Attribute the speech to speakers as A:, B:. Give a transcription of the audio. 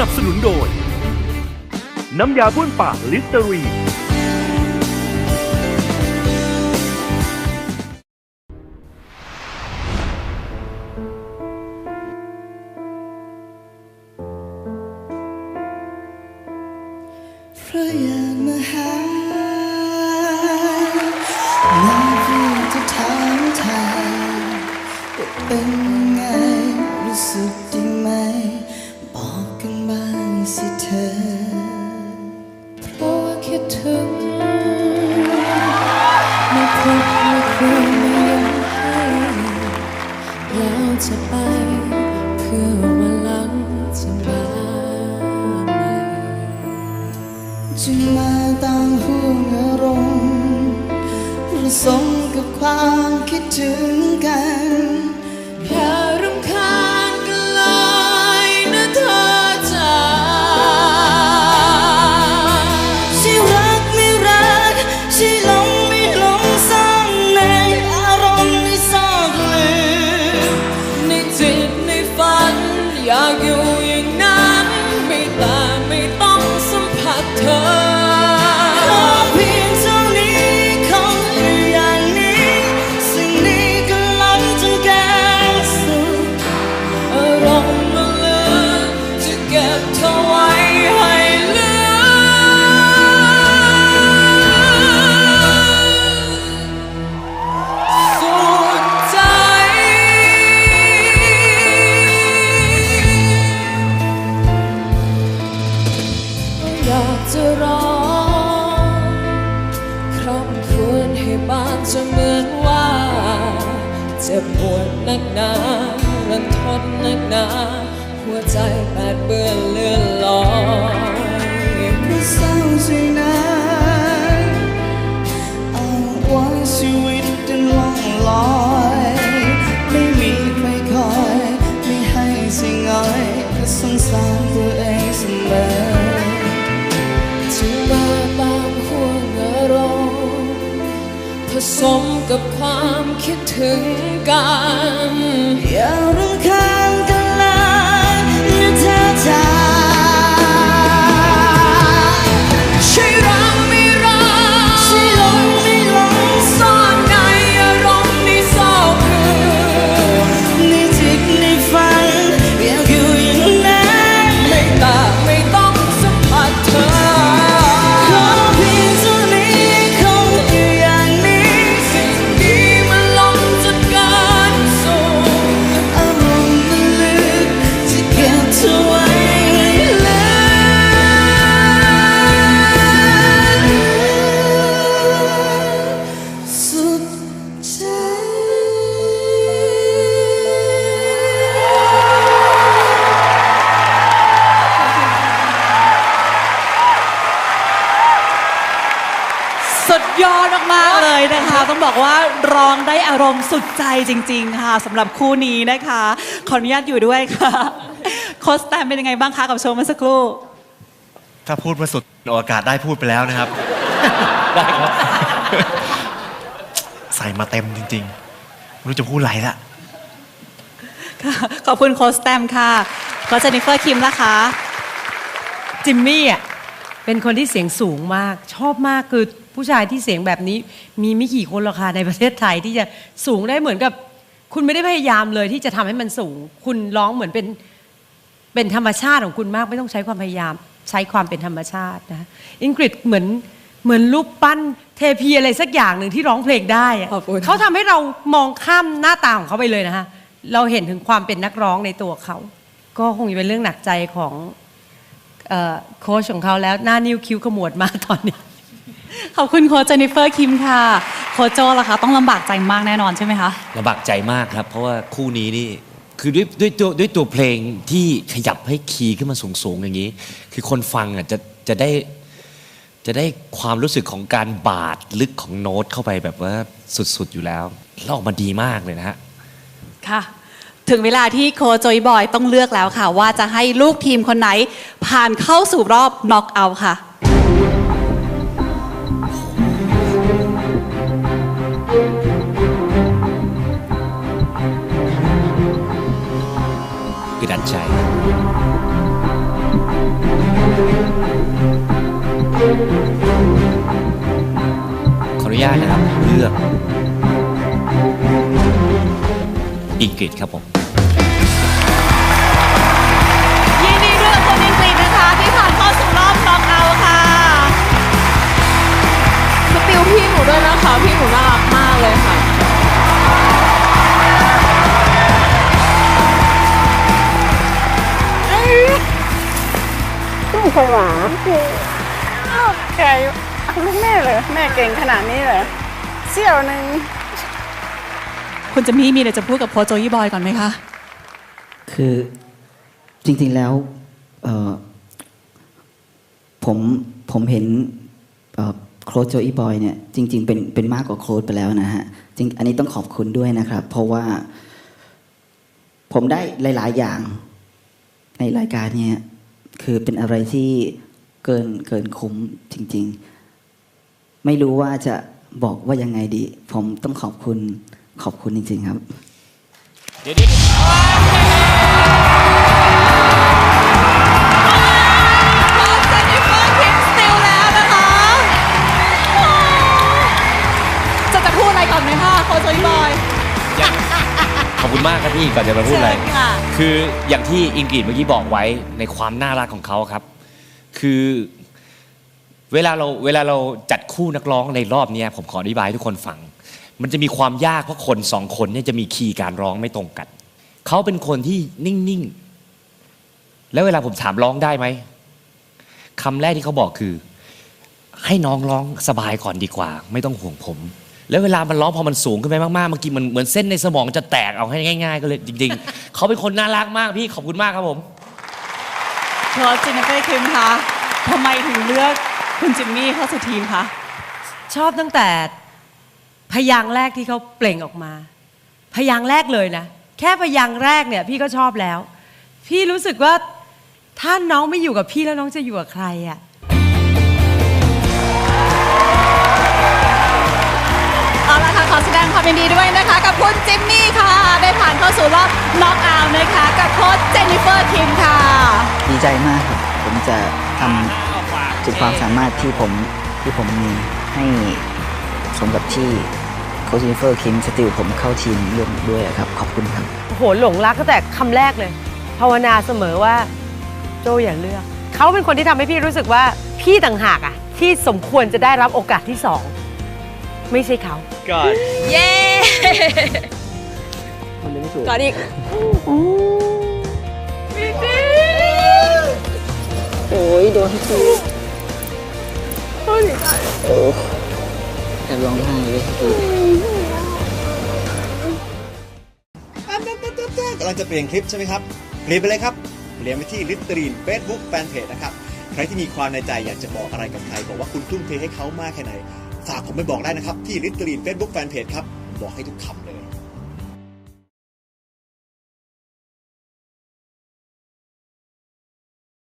A: นับสนุนโดย น้ำยาบ้วนปากลิสเตอรีน
B: พราะอยากมาหาน้องพี่จะถามไทยว่าเป็น จึงมาตางห่วงอารมณ์ผสมกับความคิดถึงกัน จะร้องคร่ำครวญให้บ้านจะเหมือนว่า จะปวดนักหนารันทดนักหนาหัวใจแปดเปื้อนเลือนลอยเพราะเศร้าใจนะ สมกับความคิดถึงกัน อย่ารำคา
C: นะคะ ต้องบอกว่าร้องได้อารมณ์สุดใจจริง ๆ ค่ะสำหรับคู่นี้นะคะ ขออนุญาตอยู่ด้วยค่ะโค้ชแตมเป็นยังไงบ้างคะกับโชว์เมื่อสักครู่
D: ถ้าพูดมาสุดออกอากาศได้พูดไปแล้วนะครับ
E: ได้ครับ
D: ใส่มาเต็มจริงๆไม่รู้จะพูดอะไรละ
C: ค่ะขอบคุณโค้ชแตมค่ะโค้ชเจนนิเฟอร์คิมนะคะ
F: จิมมี่อะเป็นคนที่เสียงสูงมาก ชอบมากคือ ผู้ชายที่เสียงแบบนี้มีไม่กี่คนหรอกค่ะในประเทศไทยที่จะสูงได้เหมือนกับ คุณไม่ได้พยายามเลยที่จะทำให้มันสูง คุณร้องเหมือนเป็นเป็นธรรมชาติของคุณมากไม่ต้องใช้ความพยายาม ใช้ความเป็นธรรมชาตินะอิงกฤษเหมือนเหมือนรูปปั้นเทพีอะไรสักอย่างหนึ่งที่ร้องเพลงได้อะ
C: ขอบคุณ
F: เขาทำให้เรามองข้ามหน้าตาของเขาไปเลยนะคะเราเห็นถึงความเป็นนักร้องในตัวเขา ก็คงจะเป็นเรื่องหนักใจของเอ่อโค้ชของเขาแล้วหน้านิ้วคิ้วขมวดมากตอนนี้
C: ขอบคุณโค้ชเจนนิเฟอร์คิมค่ะ โค้ชโจล่ะคะ ต้องลำบากใจมากแน่นอนใช่ไหมคะ
E: ลำบากใจมากครับ เพราะว่าคู่นี้นี่คือด้วยด้วยตัวด้วยตัวเพลงที่ขยับให้คีย์ขึ้นมาสูงๆอย่างนี้ คือคนฟังอะจะจะได้จะได้ความรู้สึกของการบาดลึกของโน้ตเข้าไปแบบว่าสุดๆอยู่แล้วแล้วออกมาดีมากเลยนะฮะ
C: ค่ะ ถึงเวลาที่โค้ชโจยบอยต้องเลือกแล้วค่ะ ว่าจะให้ลูกทีมคนไหนผ่านเข้าสู่รอบน็อกเอาท์ค่ะา
E: นใจขออนุญาตนะครับเลือกอิงกฤษครับผม
G: ลูกเค
H: ยหวาเคยเอาลูกแม่เลย แม่เก่งขนาดนี้เลยเสี่ยวหนึ่ง
C: คุณจะมีมีอะไรจะพูดกับโค้ชโจยี่บอยก่อนไหมคะ
I: คือจริงๆแล้วเอ่อผมผมเห็นโค้ชโจอีบอยเนี่ยจริง ๆ เป็นเป็นมากกว่าโค้ชไปแล้วนะฮะจริงอันนี้ต้องขอบคุณด้วยนะครับ เพราะว่า ผมได้หลาย ๆ อย่างในรายการเนี้ คือเป็นอะไรที่เกินเกินคุ้มจริง ๆ ไม่รู้ว่าจะบอกว่ายังไงดี ผมต้องขอบคุณขอบคุณจริง ๆ ครับ
E: เดี๋ยวนี้
C: เจนนิเฟอร์คิมสติลแล้วนะคะ จะจะพูดอะไรก่อนไหมคะโค้ชโจยี่บอย
E: ขอบคุณมากครับพี่ก่อนจะมาพูดอะไร
C: เชิญค่ะ
E: คืออย่างที่อิงกฤษเมื่อกี้บอกไว้ในความน่ารักของเขาครับ คือเวลาเราเวลาเราจัดคู่นักร้องในรอบเนี้ยผมขออธิบายให้ทุกคนฟัง มันจะมีความยากเพราะคนสองคนเนี่ยจะมีคีย์การร้องไม่ตรงกัน เขาเป็นคนที่นิ่งๆ แล้วเวลาผมถามร้องได้ไหมคำแรกที่เขาบอกคือ ให้น้องร้องสบายก่อนดีกว่า ไม่ต้องห่วงผม แล้วเวลามันร้องพอมันสูงขึ้นไปมากๆเมื่อกี้มันเหมือนเส้นในสมองจะแตกเอาให้ง่าย ๆ ก็เลยจริง ๆ เขาเป็นคนน่ารักมากพี่ขอบคุณมากครับผม
C: โค้ชเจนนิเฟอร์คิมคะทำไมถึงเลือกคุณจิมมี่เข้าสู่ทีมคะ
F: ชอบตั้งแต่พยางค์แรกที่เขาเปล่งออกมา พยางค์แรกเลยนะ แค่พยางค์แรกเนี่ยพี่ก็ชอบแล้ว พี่รู้สึกว่าถ้าน้องไม่อยู่กับพี่แล้วน้องจะอยู่กับใครอะ่
C: แสดงความยินดีด้วยนะคะ กับคุณจิมมี่ค่ะ ได้ผ่านเข้าสู่รอบน็อกเอาท์นะคะ กับโค้ชเจนนิเฟอร์คิมค่ะ
I: ดีใจมากครับผมจะทำสุดความสามารถที่ผมที่ผมมีให้สมกับที่โคชนิเฟอร์คิมสติลผมเข้าทีมร่วมด้วยครับขอบคุณครับ
F: โอ้โหหลงรักตั้งแต่คำแรกเลย ภาวนาเสมอว่าโจอย่าเลือก เขาเป็นคนที่ทำให้พี่รู้สึกว่าพี่ต่างหากอะที่สมควรจะได้รับโอกาสที่สอง ไม่ใช่เขา
G: เย้ก่อนอีก
H: โอ้ยโดนที
I: แอบร้องไห้เลย
D: กำลังจะเปลี่ยนคลิปใช่ไหมครับ เปลี่ยนไปเลยครับ เปลี่ยนไปที่ลิตเตอรีน Facebook Fanpage นะครับ ใครที่มีความในใจอยากจะบอกอะไรกับใคร บอกว่าคุณทุ่มเทให้เขามากแค่ไหน ฝากผมไปบอกได้นะครับ ที่ลิตกรีนเฟซบุ๊กแฟนเพจครับ บอกให้ทุกคำ